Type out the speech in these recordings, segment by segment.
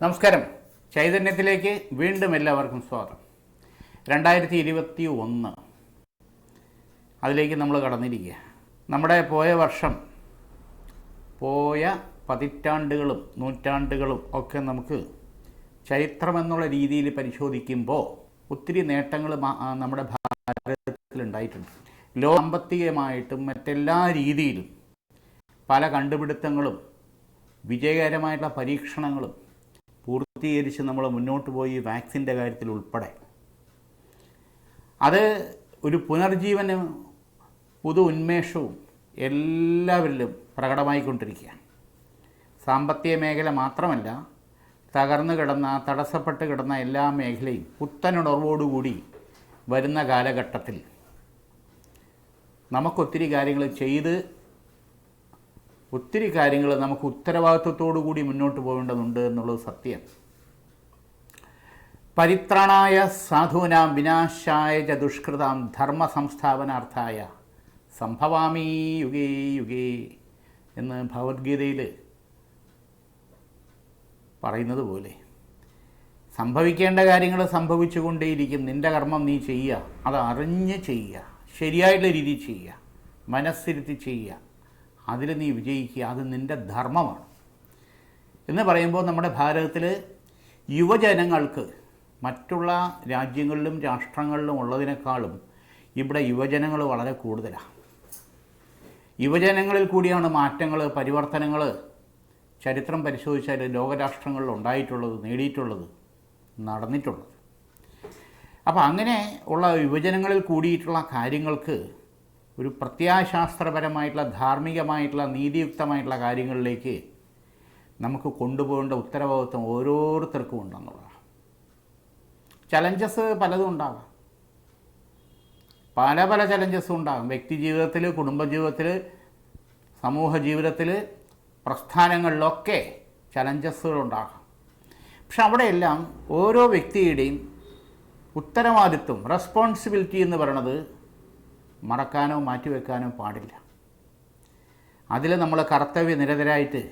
നമസ്കാരം. ചൈതന്യത്തിലേക്ക് വീണ്ടും എല്ലാവർക്കും സ്വാഗതം. രണ്ടായിരത്തി ഇരുപത്തി ഒന്ന് അതിലേക്ക് നമ്മൾ കടന്നിരിക്കുക. നമ്മുടെ പോയ വർഷം പോയ പതിറ്റാണ്ടുകളും നൂറ്റാണ്ടുകളും ഒക്കെ നമുക്ക് ചരിത്രമെന്നുള്ള രീതിയിൽ പരിശോധിക്കുമ്പോൾ ഒത്തിരി നേട്ടങ്ങൾ നമ്മുടെ ഭാരതത്തിലുണ്ടായിട്ടുണ്ട് ലോ സാമ്പത്തികമായിട്ടും മറ്റെല്ലാ രീതിയിലും പല കണ്ടുപിടുത്തങ്ങളും വിജയകരമായിട്ടുള്ള പരീക്ഷണങ്ങളും പൂർത്തീകരിച്ച് നമ്മൾ മുന്നോട്ട് പോയി വാക്സിന്റെ കാര്യത്തിൽ ഉൾപ്പെടെ. അത് ഒരു പുനർജീവനും പുതു ഉന്മേഷവും എല്ലാവരിലും പ്രകടമായിക്കൊണ്ടിരിക്കുകയാണ്. സാമ്പത്തിക മേഖല മാത്രമല്ല തകർന്നു കിടന്ന തടസ്സപ്പെട്ട് കിടന്ന എല്ലാ മേഖലയും പുത്തനുണർവോടുകൂടി വരുന്ന കാലഘട്ടത്തിൽ നമുക്കൊത്തിരി കാര്യങ്ങൾ ചെയ്ത് ഒത്തിരി കാര്യങ്ങൾ നമുക്ക് ഉത്തരവാദിത്വത്തോടു കൂടി മുന്നോട്ട് പോകേണ്ടതുണ്ട് എന്നുള്ളത് സത്യം. പരിത്രാണായ സാധൂനാം വിനാശായ ച ദുഷ്കൃതാം ധർമ്മ സംസ്ഥാപനാർത്ഥായ സംഭവാമി യുഗേ യുഗേ എന്ന് ഭഗവത്ഗീതയിൽ പറയുന്നത് പോലെ സംഭവിക്കേണ്ട കാര്യങ്ങൾ സംഭവിച്ചുകൊണ്ടേയിരിക്കും നിന്റെ കർമ്മം നീ ചെയ്യുക അത് അറിഞ്ഞ് ചെയ്യുക ശരിയായിട്ടുള്ള രീതിയിൽ ചെയ്യുക മനസ്സിരുത്തി ചെയ്യുക അതിൽ നീ വിജയിക്കുക അത് നിന്റെ ധർമ്മമാണ്. എന്ന് പറയുമ്പോൾ നമ്മുടെ ഭാരതത്തിൽ യുവജനങ്ങൾക്ക് മറ്റുള്ള രാജ്യങ്ങളിലും രാഷ്ട്രങ്ങളിലും ഉള്ളതിനേക്കാളും ഇവിടെ യുവജനങ്ങൾ വളരെ കൂടുതലാണ് യുവജനങ്ങളിൽ കൂടിയാണ് മാറ്റങ്ങൾ പരിവർത്തനങ്ങൾ ചരിത്രം പരിശോധിച്ചാൽ ലോകരാഷ്ട്രങ്ങളിൽ ഉണ്ടായിട്ടുള്ളത് നേടിയിട്ടുള്ളത് നടന്നിട്ടുള്ളത്. അപ്പോൾ അങ്ങനെ ഉള്ള യുവജനങ്ങളിൽ കൂടിയിട്ടുള്ള കാര്യങ്ങൾക്ക് ഒരു പ്രത്യാശാസ്ത്രപരമായിട്ടുള്ള ധാർമ്മികമായിട്ടുള്ള നീതിയുക്തമായിട്ടുള്ള കാര്യങ്ങളിലേക്ക് നമുക്ക് കൊണ്ടുപോകേണ്ട ഉത്തരവാദിത്വം ഓരോരുത്തർക്കും ഉണ്ടെന്നുള്ളതാണ്. ചലഞ്ചസ് പലതും ഉണ്ടാകാം പല പല ചലഞ്ചസും ഉണ്ടാകും വ്യക്തി ജീവിതത്തിൽ കുടുംബജീവിതത്തിൽ സമൂഹ ജീവിതത്തിൽ പ്രസ്ഥാനങ്ങളിലൊക്കെ ചലഞ്ചസുകളുണ്ടാകാം പക്ഷെ അവിടെയെല്ലാം ഓരോ വ്യക്തിയുടെയും ഉത്തരവാദിത്വം റെസ്പോൺസിബിലിറ്റി എന്ന് പറയണത് മറക്കാനോ മാറ്റിവെക്കാനോ പാടില്ല. അതിൽ നമ്മൾ കർത്തവ്യ നിരതരായിട്ട്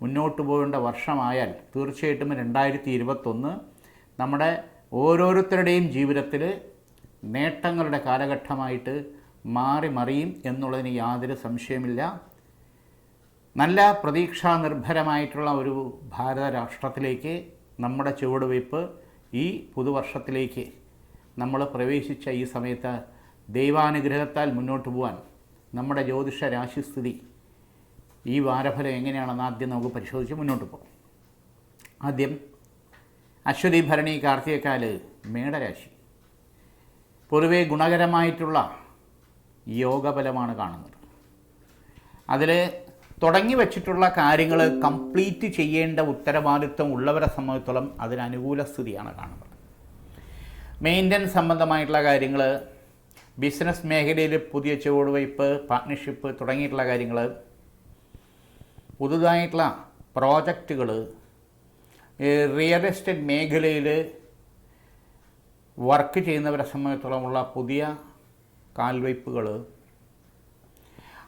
മുന്നോട്ട് പോകേണ്ട വർഷമായാൽ തീർച്ചയായിട്ടും രണ്ടായിരത്തി ഇരുപത്തൊന്ന് നമ്മുടെ ഓരോരുത്തരുടെയും ജീവിതത്തിൽ നേട്ടങ്ങളുടെ കാലഘട്ടമായിട്ട് മാറി മറിയും എന്നുള്ളതിന് യാതൊരു സംശയമില്ല നല്ല പ്രതീക്ഷാ നിർഭരമായിട്ടുള്ള ഒരു ഭാരത രാഷ്ട്രത്തിലേക്ക് നമ്മുടെ ചുവടുവയ്പ് ഈ പുതുവർഷത്തിലേക്ക് നമ്മൾ പ്രവേശിച്ച ഈ സമയത്ത് ദൈവാനുഗ്രഹത്താൽ മുന്നോട്ട് പോകാൻ നമ്മുടെ ജ്യോതിഷ രാശിസ്ഥിതി ഈ വാരഫലം എങ്ങനെയാണെന്ന് ആദ്യം നമുക്ക് പരിശോധിച്ച് മുന്നോട്ട് പോകും. ആദ്യം അശ്വതി ഭരണി കാർത്തികക്കാൽ മേടരാശി. പൊതുവെ ഗുണകരമായിട്ടുള്ള യോഗബലമാണ് കാണുന്നത്. അതിൽ തുടങ്ങി വച്ചിട്ടുള്ള കാര്യങ്ങൾ കംപ്ലീറ്റ് ചെയ്യേണ്ട ഉത്തരവാദിത്വം ഉള്ളവരെ സംബന്ധിച്ചോളം അതിന് അനുകൂല സ്ഥിതിയാണ് കാണുന്നത്. മെയിന്റനൻസ് സംബന്ധമായിട്ടുള്ള കാര്യങ്ങൾ ബിസിനസ് മേഖലയിൽ പുതിയ ചുവടുവയ്പ് പാർട്ട്ണർഷിപ്പ് തുടങ്ങിയിട്ടുള്ള കാര്യങ്ങൾ പുതുതായിട്ടുള്ള പ്രോജക്റ്റുകൾ റിയൽ എസ്റ്റേറ്റ് മേഖലയിൽ വർക്ക് ചെയ്യുന്നവരെ സംബന്ധിച്ചിടത്തോളമുള്ള പുതിയ കാൽവയ്പ്പുകൾ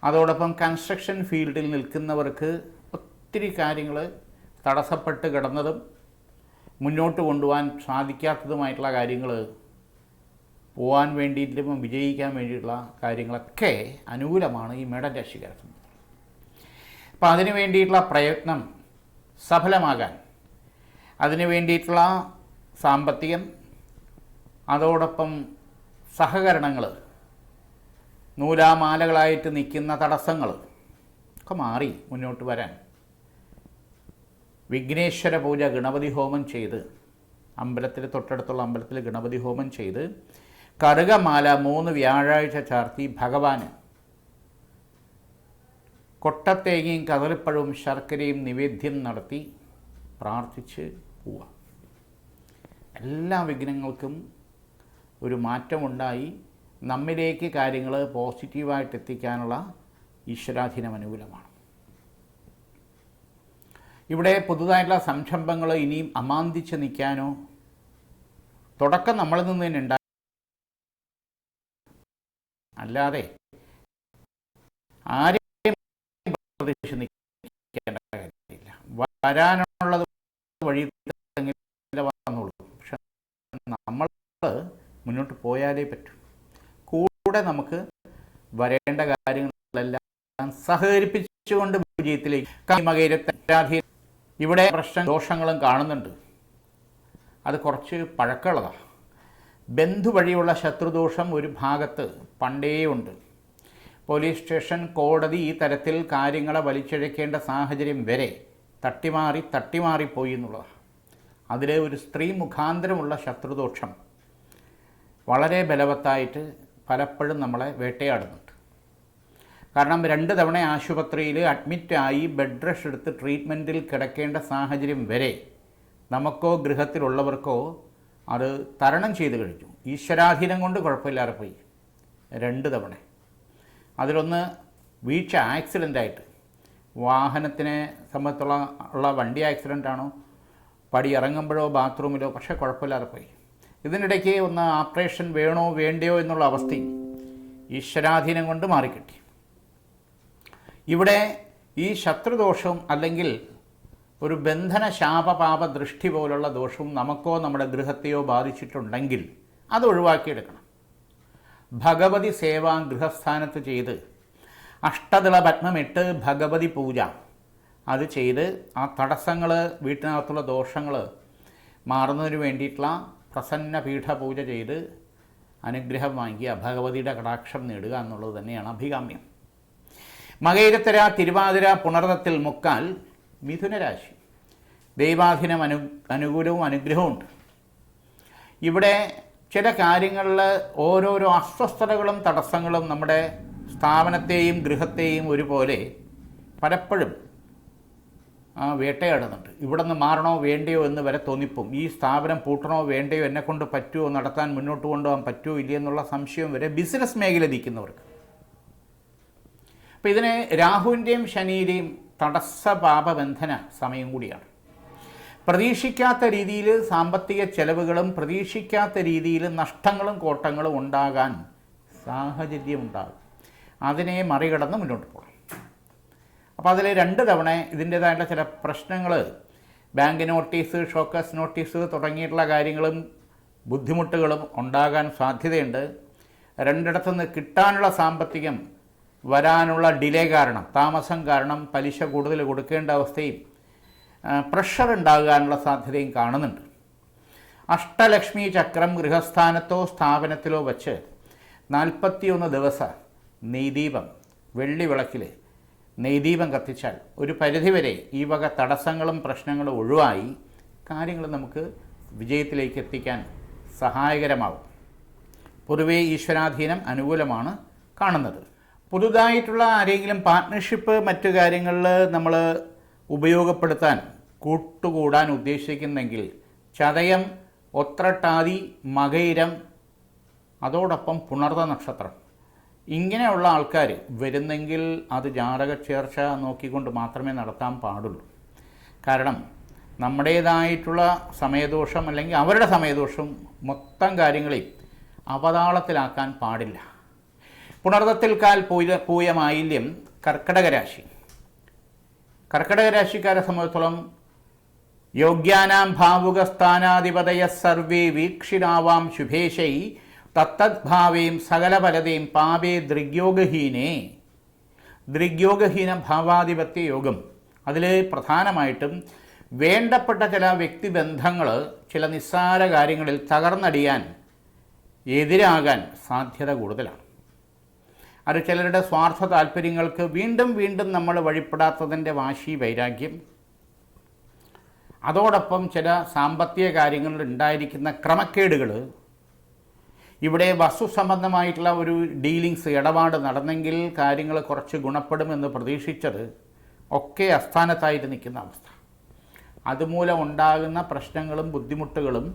അതോടൊപ്പം കൺസ്ട്രക്ഷൻ ഫീൽഡിൽ നിൽക്കുന്നവർക്ക് ഒത്തിരി കാര്യങ്ങൾ തടസ്സപ്പെട്ട് കിടന്നതും മുന്നോട്ട് കൊണ്ടുപോകാൻ സാധിക്കാത്തതുമായിട്ടുള്ള കാര്യങ്ങൾ പോകാൻ വേണ്ടിയിട്ടും വിജയിക്കാൻ വേണ്ടിയിട്ടുള്ള കാര്യങ്ങളൊക്കെ അനുകൂലമാണ് ഈ മേടം രാശിക്കാരെ സംബന്ധിച്ച് അപ്പം അതിനു വേണ്ടിയിട്ടുള്ള പ്രയത്നം സഫലമാകാൻ അതിനു വേണ്ടിയിട്ടുള്ള സാമ്പത്തികം അതോടൊപ്പം സഹകരണങ്ങൾ നൂലാമാലകളായിട്ട് നിൽക്കുന്ന തടസ്സങ്ങൾ ഒക്കെ മാറി മുന്നോട്ട് വരാൻ. വിഘ്നേശ്വര പൂജ ഗണപതി ഹോമം ചെയ്ത് അമ്പലത്തിൽ തൊട്ടടുത്തുള്ള അമ്പലത്തിൽ ഗണപതി ഹോമം ചെയ്ത് കറുകമാല മൂന്ന് വ്യാഴാഴ്ച ചാർത്തി ഭഗവാന്. കൊട്ടത്തേങ്ങയും കദളിപ്പഴവും ശർക്കരയും നിവേദ്യം നടത്തി പ്രാർത്ഥിച്ച് പോവാം എല്ലാ വിഘ്നങ്ങൾക്കും ഒരു മാറ്റമുണ്ടായി നമ്മിലേക്ക് കാര്യങ്ങൾ പോസിറ്റീവായിട്ട് എത്തിക്കാനുള്ള ഈശ്വരാധീനം അനുകൂലമാണ്. ഇവിടെ പുതുതായിട്ടുള്ള സംരംഭങ്ങൾ ഇനിയും അമാന്തിച്ച് നിൽക്കാനോ തുടക്കം നമ്മളിൽ നിന്ന് തന്നെ ഉണ്ടായി അല്ലാതെ ആരെയും വരാനുള്ളത് വഴി മുന്നോട്ട് പോയാലേ പറ്റൂ. കൂടെ നമുക്ക് വരേണ്ട കാര്യങ്ങളെല്ലാം സഹകരിപ്പിച്ചുകൊണ്ട് വിജയത്തിലേക്ക് മകയിരത്തി ഇവിടെ പ്രശ്ന ദോഷങ്ങളും കാണുന്നുണ്ട്. അത് കുറച്ച് പഴക്കമുള്ളതാണ് ബന്ധു വഴിയുള്ള ശത്രുദോഷം ഒരു ഭാഗത്ത് പണ്ടേ ഉണ്ട്. പോലീസ് സ്റ്റേഷൻ കോടതി ഈ തരത്തിൽ കാര്യങ്ങളെ വലിച്ചിഴക്കേണ്ട സാഹചര്യം വരെ തട്ടിമാറി തട്ടിമാറിപ്പോയി എന്നുള്ളതാണ് അതിലെ ഒരു സ്ത്രീ മുഖാന്തരമുള്ള ശത്രുദോഷം. വളരെ ബലവത്തായിട്ട് പലപ്പോഴും നമ്മളെ വേട്ടയാടുന്നുണ്ട്. കാരണം രണ്ട് തവണ ആശുപത്രിയിൽ അഡ്മിറ്റായി ബെഡ് റഷ് എടുത്ത് ട്രീറ്റ്മെന്റിൽ കിടക്കേണ്ട സാഹചര്യം വരെ നമുക്കോ ഗൃഹത്തിലുള്ളവർക്കോ അത് തരണം ചെയ്ത് കഴിഞ്ഞു. ഈശ്വരാധീനം കൊണ്ട് കുഴപ്പമില്ലാതെ പോയി. രണ്ട് തവണ. അതിലൊന്ന് വീഴ്ച ആക്സിഡന്റായിട്ട് വാഹനത്തിനെ സംബന്ധിച്ചുള്ള ഉള്ള വണ്ടി ആക്സിഡന്റ് ആണോ? പടി ഇറങ്ങുമ്പോഴോ ബാത്റൂമിലോ പക്ഷേ കുഴപ്പമില്ലാതെ പോയി. ഇതിനിടയ്ക്ക് ഒന്ന് ഓപ്പറേഷൻ വേണോ വേണ്ടയോ എന്നുള്ള അവസ്ഥയും ഈശ്വരാധീനം കൊണ്ട് മാറിക്കിട്ടി. ഇവിടെ ഈ ശത്രുദോഷവും അല്ലെങ്കിൽ ഒരു ബന്ധന ശാപപാപ ദൃഷ്ടി പോലുള്ള ദോഷവും നമുക്കോ നമ്മുടെ ഗൃഹത്തെയോ ബാധിച്ചിട്ടുണ്ടെങ്കിൽ അത് ഒഴിവാക്കിയെടുക്കണം. ഭഗവതി സേവാ ഗൃഹസ്ഥാനത്ത് ചെയ്ത് അഷ്ടതിള പത്മമിട്ട് ഭഗവതി പൂജ. അത് ചെയ്ത് ആ തടസ്സങ്ങൾ വീട്ടിനകത്തുള്ള ദോഷങ്ങൾ മാറുന്നതിന് വേണ്ടിയിട്ടുള്ള പ്രസന്ന പീഠ പൂജ ചെയ്ത് അനുഗ്രഹം വാങ്ങിയ ഭഗവതിയുടെ കടാക്ഷം നേടുക എന്നുള്ളത് തന്നെയാണ് അഭികാമ്യം. മകയിരത്തര തിരുവാതിര പുണർതത്തിൽ മുക്കാൽ മിഥുനരാശി. ദൈവാധീനം അനു അനുകൂലവും അനുഗ്രഹമുണ്ട് ഇവിടെ ചില കാര്യങ്ങളിൽ ഓരോരോ അസ്വസ്ഥതകളും തടസ്സങ്ങളും നമ്മുടെ സ്ഥാപനത്തെയും ഗൃഹത്തെയും ഒരുപോലെ പലപ്പോഴും വേട്ടയാടുന്നുണ്ട്. ഇവിടെ നിന്ന് മാറണോ വേണ്ടയോ എന്ന് വരെ തോന്നിപ്പും. ഈ സ്ഥാപനം പൂട്ടണോ വേണ്ടയോ എന്നെക്കൊണ്ട് പറ്റുമോ നടത്താൻ മുന്നോട്ട് കൊണ്ടുപോകാൻ പറ്റുമോ ഇല്ലയെന്നുള്ള സംശയം വരെ ബിസിനസ് മേഖല നിൽക്കുന്നവർക്ക്. അപ്പോൾ ഇതിനെ രാഹുവിന്റെയും ശനിയുടെയും തടസ്സപാപബന്ധന സമയം കൂടിയാണ്. പ്രതീക്ഷിക്കാത്ത രീതിയിൽ സാമ്പത്തിക ചെലവുകളും പ്രതീക്ഷിക്കാത്ത രീതിയിൽ നഷ്ടങ്ങളും കോട്ടങ്ങളും ഉണ്ടാകാൻ സാഹചര്യമുണ്ടാകും. അതിനെ മറികടന്ന് മുന്നോട്ട് പോകണം. അപ്പോൾ അതിൽ രണ്ട് തവണ ഇതിന്റേതായിട്ടുള്ള ചില പ്രശ്നങ്ങൾ ബാങ്ക് നോട്ടീസ് ഷോക്കസ് നോട്ടീസ് തുടങ്ങിയിട്ടുള്ള കാര്യങ്ങളും ബുദ്ധിമുട്ടുകളും ഉണ്ടാകാൻ സാധ്യതയുണ്ട്. രണ്ടിടത്തു നിന്ന് കിട്ടാനുള്ള സാമ്പത്തികം വരാനുള്ള ഡിലേ കാരണം താമസം കാരണം പലിശ കൂടുതൽ കൊടുക്കേണ്ട അവസ്ഥയും പ്രഷർ ഉണ്ടാകാനുള്ള സാധ്യതയും കാണുന്നുണ്ട്. അഷ്ടലക്ഷ്മി ചക്രം ഗൃഹസ്ഥാനത്തോ സ്ഥാപനത്തിലോ വച്ച് നാൽപ്പത്തിയൊന്ന് ദിവസം നീദീപം വെള്ളി വിളക്കിൽ നെയ്ദീപം കത്തിച്ചാൽ ഒരു പരിധിവരെ ഈ വക തടസ്സങ്ങളും പ്രശ്നങ്ങളും ഒഴിവായി കാര്യങ്ങൾ നമുക്ക് വിജയത്തിലേക്ക് എത്തിക്കാൻ സഹായകരമാവും. പൊതുവേ ഈശ്വരാധീനം അനുകൂലമാണ് കാണുന്നത്. പുതുതായിട്ടുള്ള ആരെങ്കിലും പാർട്ട്ണർഷിപ്പ് മറ്റു കാര്യങ്ങളിൽ നമ്മൾ ഉപയോഗപ്പെടുത്താൻ കൂട്ടുകൂടാൻ ഉദ്ദേശിക്കുന്നെങ്കിൽ ചതയം ഒത്രട്ടാതി മകയിരം അതോടൊപ്പം പുണർത നക്ഷത്രം. ഇങ്ങനെയുള്ള ആൾക്കാർ വരുന്നെങ്കിൽ അത് ജാതക ചേർച്ച നോക്കിക്കൊണ്ട് മാത്രമേ നടത്താൻ പാടുള്ളൂ. കാരണം നമ്മുടേതായിട്ടുള്ള സമയദോഷം അല്ലെങ്കിൽ അവരുടെ സമയദോഷം മൊത്തം കാര്യങ്ങളെയും അവതാളത്തിലാക്കാൻ പാടില്ല. പുണർദത്തിൽ കാൽ പൂയ പൂയമായില്യം കർക്കടക രാശി. കർക്കടക രാശിക്കാരെ സംബന്ധിച്ചോളം യോഗ്യാനാം ഭാവുകസ്ഥാനാധിപതയ സർവേ വീക്ഷിണാവാം ശുഭേശൈ തത്തദ്ഭാവേം സകലഫലതയും പാപേ ദൃഗ്യോഗഹീനേ. ദൃഗ്യോഗഹീന ഭാവാധിപത്യ യോഗം. അതിൽ പ്രധാനമായിട്ടും വേണ്ടപ്പെട്ട ചില വ്യക്തിബന്ധങ്ങൾ ചില നിസ്സാര കാര്യങ്ങളിൽ തകർന്നടിയാൻ എതിരാകാൻ സാധ്യത കൂടുതലാണ്. അത് ചിലരുടെ സ്വാർത്ഥ താല്പര്യങ്ങൾക്ക് വീണ്ടും വീണ്ടും നമ്മൾ വഴിപ്പെടാത്തതിന്റെ വാശി വൈരാഗ്യം. അതോടൊപ്പം ചില സാമ്പത്തിക കാര്യങ്ങളിൽ ഉണ്ടായിരിക്കുന്ന ക്രമക്കേടുകൾ ഇവിടെ വസ്തു സംബന്ധമായിട്ടുള്ള ഒരു ഡീലിങ്സ് ഇടപാട് നടന്നെങ്കിൽ കാര്യങ്ങൾ കുറച്ച് ഗുണപ്പെടുമെന്ന് പ്രതീക്ഷിച്ചത് ഒക്കെ അസ്ഥാനത്തായിട്ട് നിൽക്കുന്ന അവസ്ഥ. അതുമൂലം ഉണ്ടാകുന്ന പ്രശ്നങ്ങളും ബുദ്ധിമുട്ടുകളും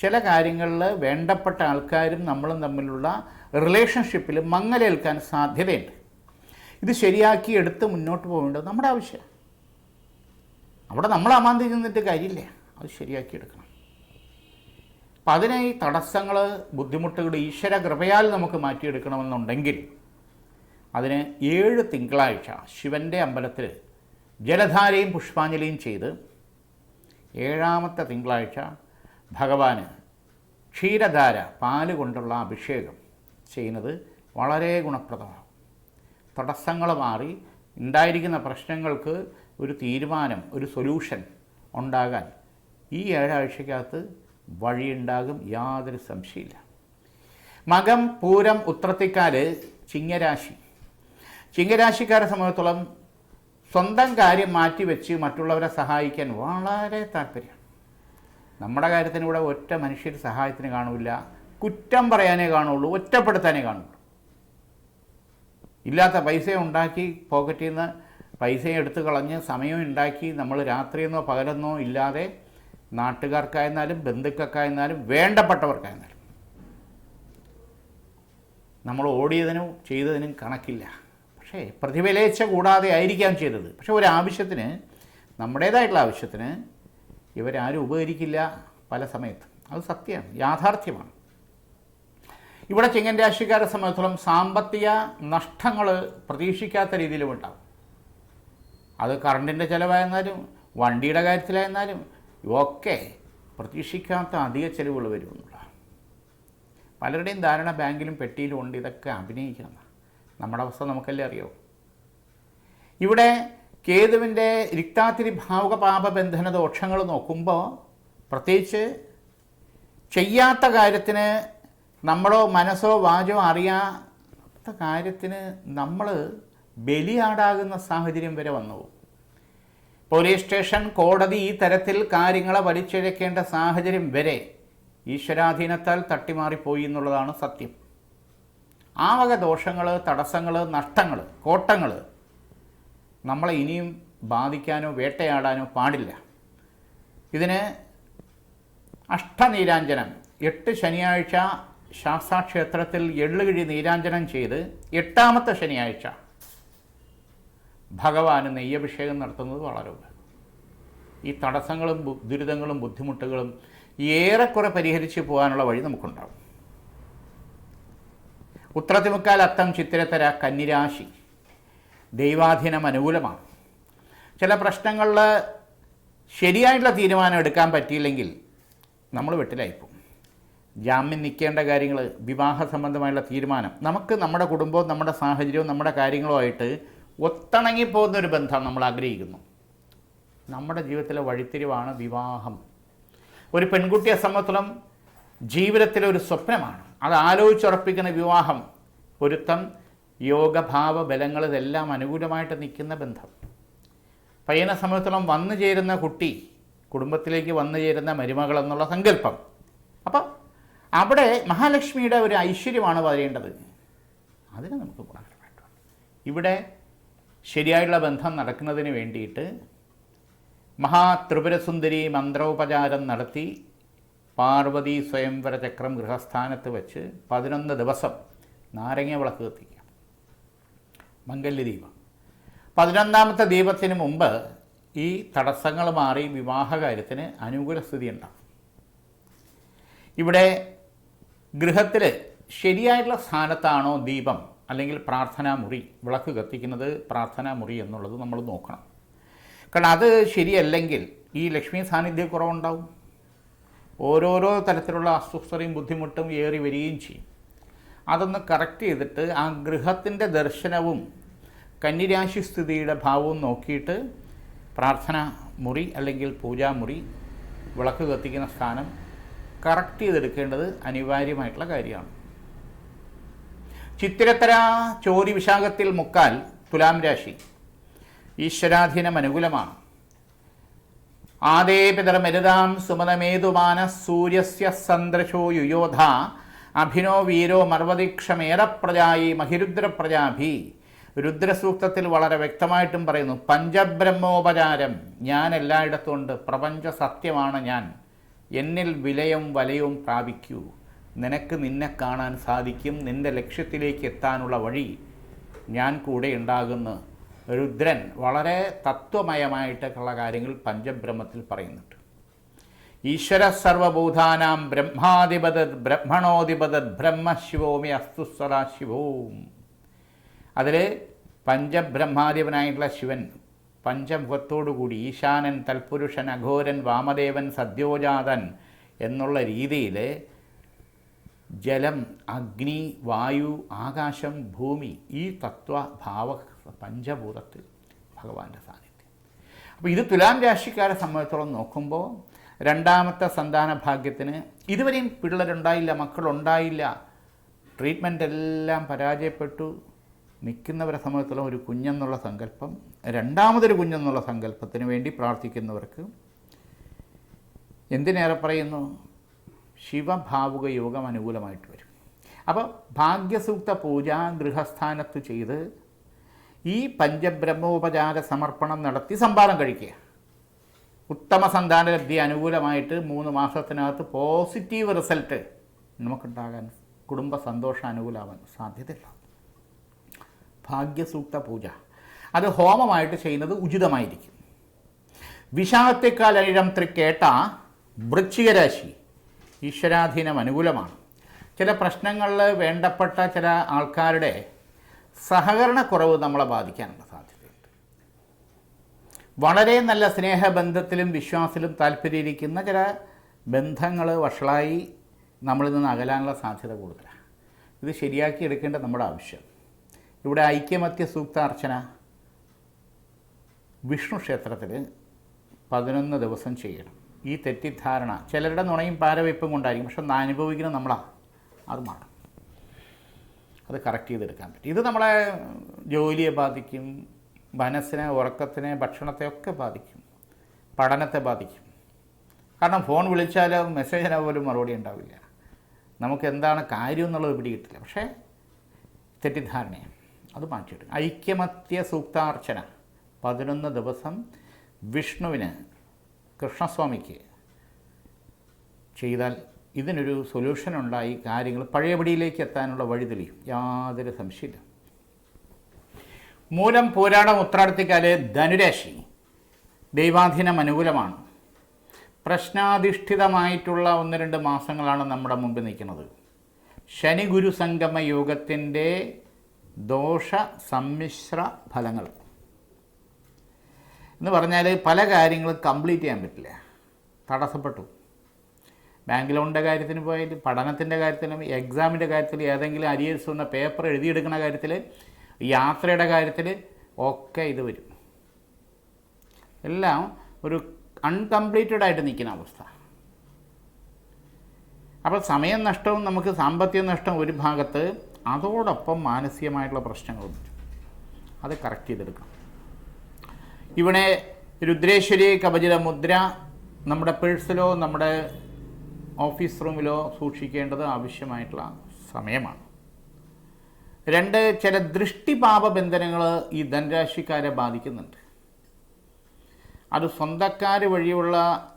ചില കാര്യങ്ങളിൽ വേണ്ടപ്പെട്ട ആൾക്കാരും നമ്മളും തമ്മിലുള്ള റിലേഷൻഷിപ്പിൽ മങ്ങലേൽക്കാൻ സാധ്യതയുണ്ട്. ഇത് ശരിയാക്കി എടുത്ത് മുന്നോട്ട് പോകേണ്ടത് നമ്മുടെ ആവശ്യം അവിടെ നമ്മൾ അമാന്തി നിന്നിട്ട് കാര്യമില്ല. അത് ശരിയാക്കി എടുക്കണം. അപ്പം അതിനായി തടസ്സങ്ങൾ ബുദ്ധിമുട്ടുകൾ ഈശ്വര കൃപയാൽ നമുക്ക് മാറ്റിയെടുക്കണമെന്നുണ്ടെങ്കിൽ അതിന് ഏഴ് തിങ്കളാഴ്ച ശിവന്റെ അമ്പലത്തിൽ ജലധാരയും പുഷ്പാഞ്ജലിയും ചെയ്ത് ഏഴാമത്തെ തിങ്കളാഴ്ച ഭഗവാന് ക്ഷീരധാര പാൽ കൊണ്ടുള്ള അഭിഷേകം ചെയ്യുന്നത് വളരെ ഗുണപ്രദമാണ്. തടസ്സങ്ങൾ മാറി ഉണ്ടായിരിക്കുന്ന പ്രശ്നങ്ങൾക്ക് ഒരു തീരുമാനം ഒരു സൊല്യൂഷൻ ഉണ്ടാകാൻ ഈ ഏഴാഴ്ചക്കകത്ത് വഴിയുണ്ടാകും യാതൊരു സംശയമില്ല മകം പൂരം ഉത്രത്തിക്കാർ ചിങ്ങരാശി. ചിങ്ങരാശിക്കാരെ സംബന്ധിച്ചോളം സ്വന്തം കാര്യം മാറ്റിവെച്ച് മറ്റുള്ളവരെ സഹായിക്കാൻ വളരെ താല്പര്യം നമ്മുടെ കാര്യത്തിന് ഇവിടെ ഒറ്റ മനുഷ്യർ സഹായത്തിന് കാണില്ല കുറ്റം പറയാനേ കാണുള്ളൂ ഒറ്റപ്പെടുത്താനേ കാണുള്ളൂ. ഇല്ലാത്ത പൈസ ഉണ്ടാക്കി പോക്കറ്റിൽ നിന്ന് പൈസയും എടുത്തു കളഞ്ഞ് സമയം ഉണ്ടാക്കി നമ്മൾ രാത്രിയെന്നോ പകലെന്നോ ഇല്ലാതെ നാട്ടുകാർക്കായിരുന്നാലും ബന്ധുക്കൾക്കായിരുന്നാലും വേണ്ടപ്പെട്ടവർക്കായിരുന്നാലും നമ്മൾ ഓടിയതിനും ചെയ്തതിനും കണക്കില്ല. പക്ഷേ പ്രതിഫലേച്ഛ കൂടാതെ ആയിരിക്കാം ചെയ്തത്. പക്ഷേ ഒരു ആവശ്യത്തിന് നമ്മുടേതായിട്ടുള്ള ആവശ്യത്തിന് ഇവരാരും ഉപകരിക്കില്ല പല സമയത്തും. അത് സത്യമാണ് യാഥാർത്ഥ്യമാണ്. ഇവിടെ ചിങ്ങൻ രാശിക്കാരെ സംബന്ധിച്ചോളം സാമ്പത്തിക നഷ്ടങ്ങൾ പ്രതീക്ഷിക്കാത്ത രീതിയിലും ഉണ്ടാകും അത് കറണ്ടിന്റെ ചിലവായിരുന്നാലും വണ്ടിയുടെ കാര്യത്തിലായിരുന്നാലും ഒക്കെ പ്രതീക്ഷിക്കാത്ത അധിക ചെലവുകൾ വരുമെന്നുള്ള പലരുടെയും ധാരണ ബാങ്കിലും പെട്ടിയിലും ഉണ്ട് ഇതൊക്കെ അഭിനയിക്കണം. നമ്മുടെ അവസ്ഥ നമുക്കല്ലേ അറിയോ ഇവിടെ കേതുവിന്റെ രിക്താതിരി ഭാവുക പാപബന്ധന ദോഷങ്ങൾ നോക്കുമ്പോൾ പ്രത്യേകിച്ച് ചെയ്യാത്ത കാര്യത്തിന് നമ്മളോ മനസ്സോ വാചോ അറിയാത്ത കാര്യത്തിന് നമ്മൾ ബലിയാടാകുന്ന സാഹചര്യം വരെ വന്നു പോലീസ് സ്റ്റേഷൻ കോടതി ഈ തരത്തിൽ കാര്യങ്ങളെ വലിച്ചിഴക്കേണ്ട സാഹചര്യം വരെ ഈശ്വരാധീനത്താൽ തട്ടിമാറിപ്പോയി എന്നുള്ളതാണ് സത്യം. ആ വക ദോഷങ്ങൾ തടസ്സങ്ങൾ നഷ്ടങ്ങൾ കോട്ടങ്ങൾ നമ്മളെ ഇനിയും ബാധിക്കാനോ വേട്ടയാടാനോ പാടില്ല. ഇതിന് അഷ്ടനീരാഞ്ജനം എട്ട് ശനിയാഴ്ച ശാസ്താക്ഷേത്രത്തിൽ എള്ളുകിഴി നീരാഞ്ജനം ചെയ്ത് എട്ടാമത്തെ ശനിയാഴ്ച ഭഗവാന് നെയ്യഭിഷേകം നടത്തുന്നത് വളരെ ഉപയോഗം ഈ തടസ്സങ്ങളും ദുരിതങ്ങളും ബുദ്ധിമുട്ടുകളും ഏറെക്കുറെ പരിഹരിച്ച് പോകാനുള്ള വഴി നമുക്കുണ്ടാവും. ഉത്രത്തിമുക്കാൽ അത്തം ചിത്തിരത്തര കന്നിരാശി ദൈവാധീനം അനുകൂലമാണ്. ചില പ്രശ്നങ്ങളിൽ ശരിയായിട്ടുള്ള തീരുമാനം എടുക്കാൻ പറ്റിയില്ലെങ്കിൽ നമ്മൾ വെട്ടിലായിപ്പോവും. ജാമ്യം നിൽക്കേണ്ട കാര്യങ്ങൾ വിവാഹ സംബന്ധമായുള്ള തീരുമാനം നമുക്ക് നമ്മുടെ കുടുംബവും നമ്മുടെ സാഹചര്യവും നമ്മുടെ കാര്യങ്ങളുമായിട്ട് ഒത്തിണങ്ങിപ്പോകുന്ന ഒരു ബന്ധം നമ്മൾ ആഗ്രഹിക്കുന്നു. നമ്മുടെ ജീവിതത്തിലെ വഴിത്തിരിവാണ് വിവാഹം. ഒരു പെൺകുട്ടിയെ സംബന്ധിച്ചിടത്തോളം ജീവിതത്തിലെ ഒരു സ്വപ്നമാണ്. അത് ആലോചിച്ചുറപ്പിക്കുന്ന വിവാഹം പൊരുത്തം യോഗഭാവ ബലങ്ങൾ ഇതെല്ലാം അനുകൂലമായിട്ട് നിൽക്കുന്ന ബന്ധം. പയ്യനെ സംബന്ധിച്ചിടത്തോളം വന്നു ചേരുന്ന കുട്ടി കുടുംബത്തിലേക്ക് വന്നു ചേരുന്ന മരുമകൾ എന്നുള്ള സങ്കല്പം. അപ്പം അവിടെ മഹാലക്ഷ്മിയുടെ ഒരു ഐശ്വര്യമാണ് പറയേണ്ടത് അതിന് നമുക്ക് ഗുണകരമായിട്ടുണ്ട്. ഇവിടെ ശരിയായുള്ള ബന്ധം നടക്കുന്നതിന് വേണ്ടിയിട്ട് മഹാത്രിപുരസുന്ദരി മന്ത്രോപചാരം നടത്തി പാർവതി സ്വയംവര ചക്രം ഗൃഹസ്ഥാനത്ത് വെച്ച് പതിനൊന്ന് ദിവസം നാരങ്ങ വിളക്ക് കത്തിക്കുക. മംഗല്യ ദീപം. പതിനൊന്നാമത്തെ ദീപത്തിന് മുമ്പ് ഈ തടസ്സങ്ങൾ മാറി വിവാഹകാര്യത്തിന് അനുകൂല സ്ഥിതി ഉണ്ടാകും ഇവിടെ ഗൃഹത്തിൽ ശരിയായിട്ടുള്ള സ്ഥാനത്താണോ ദീപം? അല്ലെങ്കിൽ പ്രാർത്ഥനാ മുറി വിളക്ക് കത്തിക്കുന്നത് പ്രാർത്ഥനാ മുറി എന്നുള്ളത് നമ്മൾ നോക്കണം. കാരണം അത് ശരിയല്ലെങ്കിൽ ഈ ലക്ഷ്മി സാന്നിധ്യക്കുറവുണ്ടാവും. ഓരോരോ തരത്തിലുള്ള അസ്വസ്ഥതയും ബുദ്ധിമുട്ടും ഏറി വരികയും ചെയ്യും. അതൊന്ന് കറക്റ്റ് ചെയ്തിട്ട് ആ ഗൃഹത്തിന്റെ ദർശനവും കന്നിരാശി സ്ഥിതിയുടെ ഭാവവും നോക്കിയിട്ട് പ്രാർത്ഥന മുറി അല്ലെങ്കിൽ പൂജാമുറി വിളക്ക് കത്തിക്കുന്ന സ്ഥാനം കറക്റ്റ് ചെയ്തെടുക്കേണ്ടത് അനിവാര്യമായിട്ടുള്ള കാര്യമാണ്. ചിത്തിരത്തര ചോരി വിശാഖത്തിൽ മുക്കാൽ തുലാം രാശി. ഈശ്വരാധീനം അനുകൂലമാണ്. ആദേ പിതർമരുതാം സുമതമേതുമാന സൂര്യസ്യ സന്ദ്രശോ യുയോധ അഭിനോ വീരോ മർവദീക്ഷമേറപ്രജായി മഹിരുദ്രപ്രജാഭി രുദ്രസൂക്തത്തിൽ വളരെ വ്യക്തമായിട്ടും പറയുന്നു പഞ്ചബ്രഹ്മോപചാരം ഞാൻ എല്ലായിടത്തും ഉണ്ട് പ്രപഞ്ച സത്യമാണ് ഞാൻ. എന്നിൽ വിലയും വലയവും പ്രാപിക്കൂ. നിനക്ക് നിന്നെ കാണാൻ സാധിക്കും. നിന്റെ ലക്ഷ്യത്തിലേക്ക് എത്താനുള്ള വഴി ഞാൻ കൂടെ ഉണ്ടാകുന്നു രുദ്രൻ വളരെ തത്വമയമായിട്ടുള്ള കാര്യങ്ങൾ പഞ്ചബ്രഹ്മത്തിൽ പറയുന്നുണ്ട്. ഈശ്വര സർവഭൂതാനാം ബ്രഹ്മാധിപത ബ്രഹ്മണോധിപത ബ്രഹ്മശിവോമി അസ്തു സദാശിവോം അതിൽ പഞ്ചബ്രഹ്മാധിപനായിട്ടുള്ള ശിവൻ പഞ്ചമുഖത്തോടുകൂടി ഈശാനൻ തൽപുരുഷൻ അഘോരൻ വാമദേവൻ സദ്യോജാതൻ എന്നുള്ള രീതിയിൽ ജലം അഗ്നി വായു ആകാശം ഭൂമി ഈ തത്വഭാവ പഞ്ചഭൂതത്തിൽ ഭഗവാന്റെ സാന്നിധ്യം. അപ്പോൾ ഇത് തുലാം രാശിക്കാരെ സംബന്ധിച്ചോളം നോക്കുമ്പോൾ രണ്ടാമത്തെ സന്താന ഭാഗ്യത്തിന് ഇതുവരെയും പിള്ളേരുണ്ടായില്ല മക്കളുണ്ടായില്ല. ട്രീറ്റ്മെന്റ് എല്ലാം പരാജയപ്പെട്ടു. നിൽക്കുന്നവരെ സംബന്ധിച്ചോളം ഒരു കുഞ്ഞെന്നുള്ള സങ്കല്പം. രണ്ടാമതൊരു കുഞ്ഞെന്നുള്ള സങ്കല്പത്തിന് വേണ്ടി പ്രാർത്ഥിക്കുന്നവർക്ക് എന്തിനേറെ പറയുന്നു? ശിവഭാവുക യോഗം അനുകൂലമായിട്ട് വരും. അപ്പോൾ ഭാഗ്യസൂക്ത പൂജ ഗൃഹസ്ഥാനത്ത് ചെയ്ത് ഈ പഞ്ചബ്രഹ്മോപചാര സമർപ്പണം നടത്തി സംഭാരം കഴിക്കുക. ഉത്തമ സന്താനലബ്ധി അനുകൂലമായിട്ട് മൂന്ന് മാസത്തിനകത്ത് പോസിറ്റീവ് റിസൾട്ട് നമുക്കുണ്ടാകാൻ കുടുംബ സന്തോഷം അനുകൂലമാവാൻ സാധ്യതയില്ല. ഭാഗ്യസൂക്ത പൂജ. അത് ഹോമമായിട്ട് ചെയ്യുന്നത് ഉചിതമായിരിക്കും. വിഷാദത്തെക്കാൾ അനിഴം തൃക്കേട്ട വൃശ്ചികരാശി ഈശ്വരാധീനം അനുകൂലമാണ്. ചില പ്രശ്നങ്ങളിൽ വേണ്ടപ്പെട്ട ചില ആൾക്കാരുടെ സഹകരണക്കുറവ് നമ്മളെ ബാധിക്കാനുള്ള സാധ്യതയുണ്ട്. വളരെ നല്ല സ്നേഹബന്ധത്തിലും വിശ്വാസത്തിലും താല്പര്യമിരിക്കുന്ന ചില ബന്ധങ്ങൾ വഷളായി നമ്മളിൽ നിന്ന് അകലാനുള്ള സാധ്യത കൂടുതലാണ്. ഇത് ശരിയാക്കി എടുക്കേണ്ട നമ്മുടെ ആവശ്യം. ഇവിടെ ഐക്യമത്യ സൂക്ത അർച്ചന വിഷ്ണു ക്ഷേത്രത്തിൽ പതിനൊന്ന് ദിവസം ചെയ്യണം. ഈ തെറ്റിദ്ധാരണ ചിലരുടെ നുണയും പാരവയ്പ്പും കൊണ്ടായിരിക്കും. പക്ഷെ നാം അനുഭവിക്കുന്നത് നമ്മളാണ് അത് മാറും അത് കറക്റ്റ് ചെയ്തെടുക്കാൻ പറ്റും. ഇത് നമ്മളെ ജോലിയെ ബാധിക്കും മനസ്സിനെ ഉറക്കത്തിനെ ഭക്ഷണത്തെ ഒക്കെ ബാധിക്കും പഠനത്തെ ബാധിക്കും. കാരണം ഫോൺ വിളിച്ചാലോ മെസ്സേജ് പോലും മറുപടി ഉണ്ടാവില്ല. നമുക്ക് എന്താണ് കാര്യം എന്നുള്ളത് പിടികിട്ടില്ല. പക്ഷേ തെറ്റിദ്ധാരണയാണ്. അത് മാറ്റിയിടും ഐക്യമത്യ സൂക്താർച്ചന. പതിനൊന്ന് ദിവസം വിഷ്ണുവിന് കൃഷ്ണസ്വാമിക്ക് ചെയ്താൽ ഇതിനൊരു സൊല്യൂഷൻ ഉണ്ടായി കാര്യങ്ങൾ പഴയപടിയിലേക്ക് എത്താനുള്ള വഴി തെളിയും. യാതൊരു സംശയമില്ല മൂലം പോരാടം ഉത്രാടത്തിക്കാൽ ധനുരാശി ദൈവാധീനം അനുകൂലമാണ്. പ്രശ്നാധിഷ്ഠിതമായിട്ടുള്ള ഒന്ന് രണ്ട് മാസങ്ങളാണ് നമ്മുടെ മുമ്പിൽ നിൽക്കുന്നത്. ശനി ഗുരു സംഗമ യോഗത്തിന്റെ ദോഷ സമ്മിശ്ര ഫലങ്ങൾ. എന്ന് പറഞ്ഞാൽ പല കാര്യങ്ങളും കംപ്ലീറ്റ് ചെയ്യാൻ പറ്റില്ല. തടസ്സപ്പെട്ടു. ബാങ്ക് ലോണിന്റെ കാര്യത്തിന് പോയാലും പഠനത്തിന്റെ കാര്യത്തിലും എക്സാമിന്റെ കാര്യത്തിൽ ഏതെങ്കിലും അരിയേഴ്സ് വന്ന പേപ്പർ എഴുതിയെടുക്കുന്ന കാര്യത്തിൽ യാത്രയുടെ കാര്യത്തിൽ ഒക്കെ ഇത് വരും. എല്ലാം ഒരു അൺകംപ്ലീറ്റഡ് ആയിട്ട് നിൽക്കുന്ന അവസ്ഥ. അപ്പോൾ സമയം നഷ്ടവും നമുക്ക് സാമ്പത്തിക നഷ്ടം ഒരു ഭാഗത്ത് അതോടൊപ്പം മാനസികമായിട്ടുള്ള പ്രശ്നങ്ങളും അത് കറക്റ്റ് ചെയ്തെടുക്കണം. ഇവിടെ രുദ്രേശ്വരി കവചിത മുദ്ര നമ്മുടെ പേഴ്സിലോ നമ്മുടെ ഓഫീസ് റൂമിലോ സൂക്ഷിക്കേണ്ടത് ആവശ്യമായിട്ടുള്ള സമയമാണ്. രണ്ട് ചില ദൃഷ്ടിപാപ ബന്ധനങ്ങൾ ഈ ധനരാശിക്കാരെ ബാധിക്കുന്നുണ്ട്. അത് സ്വന്തക്കാർ വഴിയുള്ള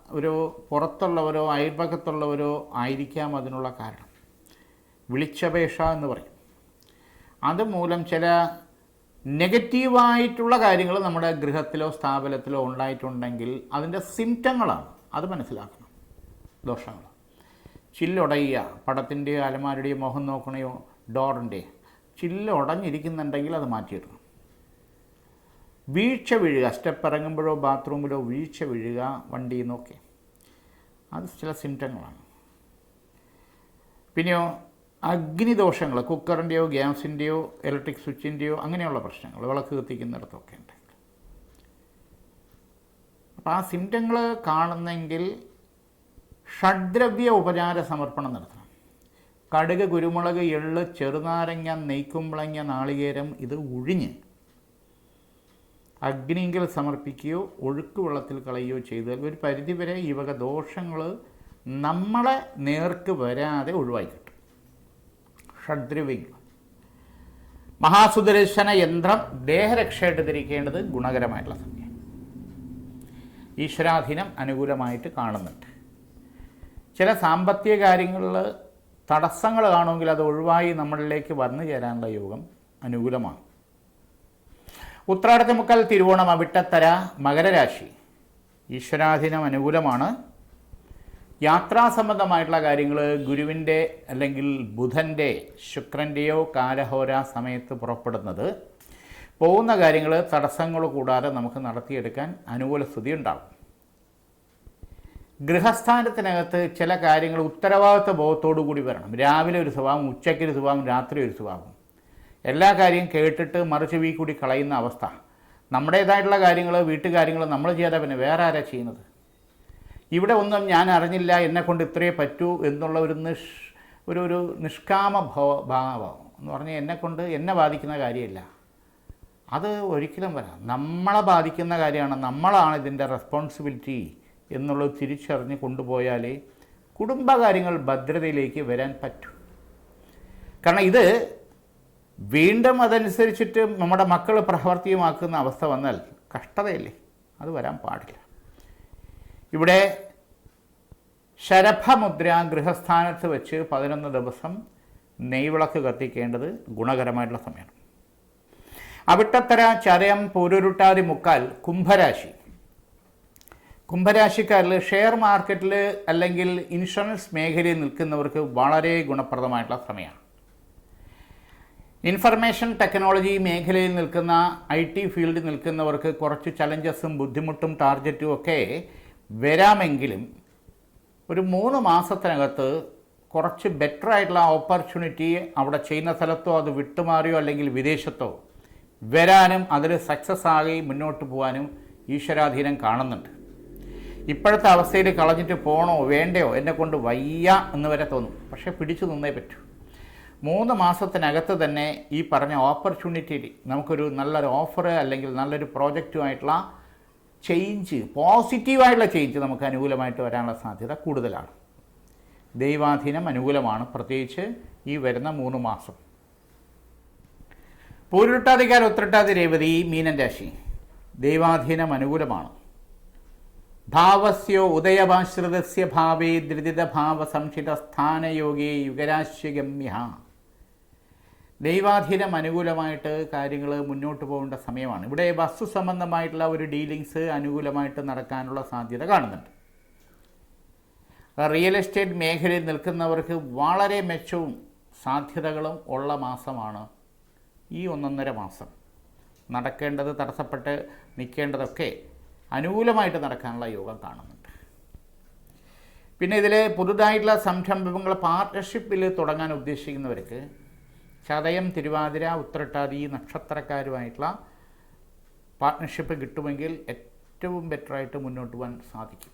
ഒരു പുറത്തുള്ളവരോ അയൽപക്കത്തുള്ളവരോ ആയിരിക്കാം അതിനുള്ള കാരണം. വിളിച്ചപേക്ഷ എന്ന് പറയും. അതുമൂലം ചില നെഗറ്റീവായിട്ടുള്ള കാര്യങ്ങൾ നമ്മുടെ ഗൃഹത്തിലോ സ്ഥാപനത്തിലോ ഉണ്ടായിട്ടുണ്ടെങ്കിൽ അതിന്റെ സിംറ്റങ്ങളാണ്. അത് മനസ്സിലാക്കണം. ദോഷങ്ങൾ ചില്ലുടയുക. പടത്തിന്റെയോ അലമാരുടെയോ മുഖം നോക്കണയോ ഡോറിന്റെ ചില്ല് ഉടഞ്ഞിരിക്കുന്നുണ്ടെങ്കിൽ അത് മാറ്റിയിടണം. വീഴ്ച വീഴുക. സ്റ്റെപ്പ് ഇറങ്ങുമ്പോഴോ ബാത്റൂമിലോ വീഴ്ച വീഴുക. വണ്ടിയിൽ നിന്നൊക്കെ അത് ചില സിംറ്റങ്ങളാണ്. പിന്നെയോ അഗ്നിദോഷങ്ങൾ കുക്കറിന്റെയോ ഗ്യാസിന്റെയോ ഇലക്ട്രിക് സ്വിച്ചിന്റെയോ അങ്ങനെയുള്ള പ്രശ്നങ്ങൾ വിളക്ക് കത്തിക്കുന്നിടത്തൊക്കെ ഉണ്ട് അപ്പോൾ ആ സിംറ്റങ്ങൾ കാണുന്നെങ്കിൽ ഷഡ്ദ്രവ്യ ഉപചാര സമർപ്പണം നടത്തണം. കടുക് കുരുമുളക് എള്ള് ചെറുനാരങ്ങ നെയ്ക്കുമ്പളങ്ങ നാളികേരം ഇത് ഒഴിഞ്ഞ് അഗ്നിങ്കിൽ സമർപ്പിക്കുകയോ ഒഴുക്ക് വെള്ളത്തിൽ കളയുകയോ ചെയ്താൽ ഒരു പരിധിവരെ ഈ വക ദോഷങ്ങൾ നമ്മളെ നേർക്ക് വരാതെ ഒഴിവായി ഷഡ്ദ്രവ്യങ്ങൾ മഹാസുദർശന യന്ത്രം ദേഹരക്ഷയായിട്ട് ധരിക്കേണ്ടത് ഗുണകരമായിട്ടുള്ള സംഖ്യ ഈശ്വരാധീനം അനുകൂലമായിട്ട് കാണുന്നുണ്ട്. ചില സാമ്പത്തിക കാര്യങ്ങളിൽ തടസ്സങ്ങൾ കാണുമെങ്കിൽ അത് ഒഴിവായി നമ്മളിലേക്ക് വന്നു ചേരാനുള്ള യോഗം അനുകൂലമാണ്. ഉത്രാടത്തെ മുക്കാൽ തിരുവോണം അവിട്ടത്തര മകരരാശി. ഈശ്വരാധീനം അനുകൂലമാണ്. യാത്രാ സംബന്ധമായിട്ടുള്ള കാര്യങ്ങൾ ഗുരുവിന്റെ അല്ലെങ്കിൽ ബുധന്റെ ശുക്രന്റെയോ കാലഹോര സമയത്ത് പുറപ്പെടുന്നത്. പോകുന്ന കാര്യങ്ങൾ തടസ്സങ്ങൾ കൂടാതെ നമുക്ക് നടത്തിയെടുക്കാൻ അനുകൂല സ്ഥിതി ഉണ്ടാകും ഗൃഹസ്ഥാനത്തിനകത്ത് ചില കാര്യങ്ങൾ ഉത്തരവാദിത്വ ബോധത്തോടു കൂടി വരണം. രാവിലെ ഒരു സ്വഭാവം ഉച്ചയ്ക്ക് ഒരു സ്വഭാവം രാത്രി ഒരു സ്വഭാവം. എല്ലാ കാര്യവും കേട്ടിട്ട് മറുചെവി കൂടി കളയുന്ന അവസ്ഥ. നമ്മുടേതായിട്ടുള്ള കാര്യങ്ങൾ വീട്ടുകാര്യങ്ങൾ നമ്മൾ ചെയ്താൽ പിന്നെ വേറെ ആരാ ചെയ്യുന്നത്? ഇവിടെ ഒന്നും ഞാൻ അറിഞ്ഞില്ല എന്നെ കൊണ്ട് ഇത്രയേ പറ്റൂ എന്നുള്ള ഒരു നിഷ് ഒരു ഒരു നിഷ്കാമ ഭവ ഭാവം എന്ന് പറഞ്ഞാൽ എന്നെക്കൊണ്ട് എന്നെ ബാധിക്കുന്ന കാര്യമില്ല. അത് ഒരിക്കലും വരാം. നമ്മളെ ബാധിക്കുന്ന കാര്യമാണ്. നമ്മളാണ് ഇതിന്റെ റെസ്പോൺസിബിലിറ്റി എന്നുള്ളത് തിരിച്ചറിഞ്ഞ് കൊണ്ടുപോയാലേ കുടുംബകാര്യങ്ങൾ ഭദ്രതയിലേക്ക് വരാൻ പറ്റൂ. കാരണം ഇത് വീണ്ടും അതനുസരിച്ചിട്ട് നമ്മുടെ മക്കൾ പ്രവർത്തിയുമാക്കുന്ന അവസ്ഥ വന്നാൽ കഷ്ടതയല്ലേ? അത് വരാൻ പാടില്ല. ഇവിടെ ശരഭമുദ്ര ഗൃഹസ്ഥാനത്ത് വെച്ച് പതിനൊന്ന് ദിവസം നെയ്വിളക്ക് കത്തിക്കേണ്ടത് ഗുണകരമായിട്ടുള്ള സമയമാണ്. അവിട്ടത്തര ചരയം പൂരുരുട്ടാതി മുക്കാൽ കുംഭരാശി. കുംഭരാശിക്കാരിൽ ഷെയർ മാർക്കറ്റിൽ അല്ലെങ്കിൽ ഇൻഷുറൻസ് മേഖലയിൽ നിൽക്കുന്നവർക്ക് വളരെ ഗുണപ്രദമായിട്ടുള്ള സമയമാണ്. ഇൻഫർമേഷൻ ടെക്നോളജി മേഖലയിൽ നിൽക്കുന്ന ഐ ടി ഫീൽഡിൽ നിൽക്കുന്നവർക്ക് കുറച്ച് ചലഞ്ചസും ബുദ്ധിമുട്ടും ടാർഗറ്റും ഒക്കെ വരാമെങ്കിലും ഒരു മൂന്ന് മാസത്തിനകത്ത് കുറച്ച് ബെറ്റർ ആയിട്ടുള്ള ഓപ്പർച്യൂണിറ്റി അവിടെ ചെയ്യുന്ന സ്ഥലത്തോ അത് വിട്ടുമാറിയോ അല്ലെങ്കിൽ വിദേശത്തോ വരാനും അതിൽ സക്സസ് ആയി മുന്നോട്ട് പോകാനും ഈശ്വരാധീനം കാണുന്നുണ്ട്. ഇപ്പോഴത്തെ അവസ്ഥയിൽ കളഞ്ഞിട്ട് പോകണോ വേണ്ടയോ എന്നെ കൊണ്ട് വയ്യ എന്ന് വരെ തോന്നും. പക്ഷേ പിടിച്ചു നിന്നേ പറ്റൂ. മൂന്ന് മാസത്തിനകത്ത് തന്നെ ഈ പറഞ്ഞ ഓപ്പർച്യൂണിറ്റി നമുക്കൊരു നല്ലൊരു ഓഫർ അല്ലെങ്കിൽ നല്ലൊരു പ്രോജക്റ്റുമായിട്ടുള്ള ചേഞ്ച് പോസിറ്റീവായിട്ടുള്ള ചേഞ്ച് നമുക്ക് അനുകൂലമായിട്ട് വരാനുള്ള സാധ്യത കൂടുതലാണ്. ദൈവാധീനം അനുകൂലമാണ്. പ്രത്യേകിച്ച് ഈ വരുന്ന മൂന്ന് മാസം. പൂരുട്ടാതിക്കാർ ഉത്രട്ടാതി രേവതി മീനൻ രാശി. ദൈവാധീനം അനുകൂലമാണ്. ഭാവസ്യോ ഉദയമാശ്രിതസ്യ ഭാവേ ദ്രുതിത ഭാവ സംഷിത സ്ഥാനയോഗേ യുഗരാശ്യഗമ്യ ദൈവാധീനം അനുകൂലമായിട്ട് കാര്യങ്ങൾ മുന്നോട്ട് പോകേണ്ട സമയമാണ്. ഇവിടെ വസ്തു സംബന്ധമായിട്ടുള്ള ഒരു ഡീലിങ്സ് അനുകൂലമായിട്ട് നടക്കാനുള്ള സാധ്യത കാണുന്നുണ്ട്. റിയൽ എസ്റ്റേറ്റ് മേഖലയിൽ നിൽക്കുന്നവർക്ക് വളരെ മെച്ചവും സാധ്യതകളും ഉള്ള മാസമാണ് ഈ ഒന്നൊന്നര മാസം. നടക്കേണ്ടത് തടസ്സപ്പെട്ട് നിൽക്കേണ്ടതൊക്കെ അനുകൂലമായിട്ട് നടക്കാനുള്ള യോഗം കാണുന്നുണ്ട്. പിന്നെ ഇതിൽ പുതുതായിട്ടുള്ള സംരംഭങ്ങൾ പാർട്ട്ണർഷിപ്പിൽ തുടങ്ങാൻ ഉദ്ദേശിക്കുന്നവർക്ക് ചതയം തിരുവാതിര ഉത്രട്ടാതി നക്ഷത്രക്കാരുമായിട്ടുള്ള പാർട്ട്ണർഷിപ്പ് കിട്ടുമെങ്കിൽ ഏറ്റവും ബെറ്ററായിട്ട് മുന്നോട്ട് പോകാൻ സാധിക്കും.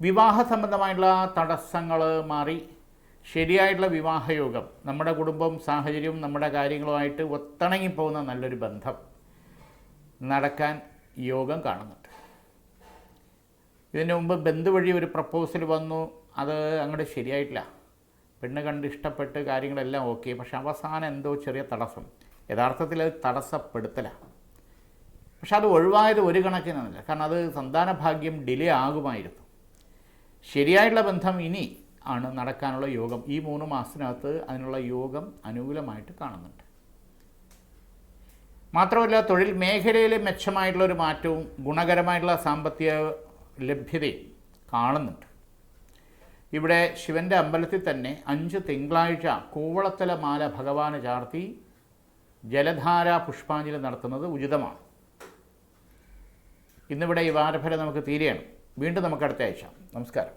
വിവാഹ സംബന്ധമായിട്ടുള്ള തടസ്സങ്ങൾ മാറി ശരിയായിട്ടുള്ള വിവാഹയോഗം നമ്മുടെ കുടുംബം സാഹചര്യവും നമ്മുടെ കാര്യങ്ങളുമായിട്ട് ഒത്തിണങ്ങിപ്പോകുന്ന നല്ലൊരു ബന്ധം നടക്കാൻ യോഗം കാണുന്നുണ്ട്. ഇതിനു മുമ്പ് ബന്ധു വഴി ഒരു പ്രപ്പോസൽ വന്നു അത് അങ്ങോട്ട് ശരിയായിട്ടില്ല. പെണ്ണ് കണ്ട് ഇഷ്ടപ്പെട്ട് കാര്യങ്ങളെല്ലാം ഓക്കെ പക്ഷെ അവസാനം എന്തോ ചെറിയ തടസ്സം. യഥാർത്ഥത്തിൽ അത് തടസ്സപ്പെടുത്തലാണ് പക്ഷെ അത് ഒഴിവായത് ഒരു കണക്കിനല്ല കാരണം അത് സന്താന ഭാഗ്യം ഡിലേ ആകുമായിരുന്നു. ശരിയായിട്ടുള്ള ബന്ധം ഇനി ആണ് നടക്കാനുള്ള യോഗം. ഈ മൂന്ന് മാസത്തിനകത്ത് അതിനുള്ള യോഗം അനുകൂലമായിട്ട് കാണുന്നുണ്ട്. മാത്രമല്ല തൊഴിൽ മേഖലയിൽ മെച്ചമായിട്ടുള്ള ഒരു മാറ്റവും ഗുണകരമായിട്ടുള്ള സാമ്പത്തിക ലഭ്യതയും കാണുന്നുണ്ട്. ഇവിടെ ശിവന്റെ അമ്പലത്തിൽ തന്നെ അഞ്ച് തിങ്കളാഴ്ച കൂവളത്തല മാല ഭഗവാന് ചാർത്തി ജലധാര പുഷ്പാഞ്ജലി നടത്തുന്നത് ഉചിതമാണ്. ഇന്നിവിടെ ഈ വാരഫലം നമുക്ക് തീരെയാണ് വീണ്ടും നമുക്ക് അടുത്ത ആഴ്ച. നമസ്കാരം.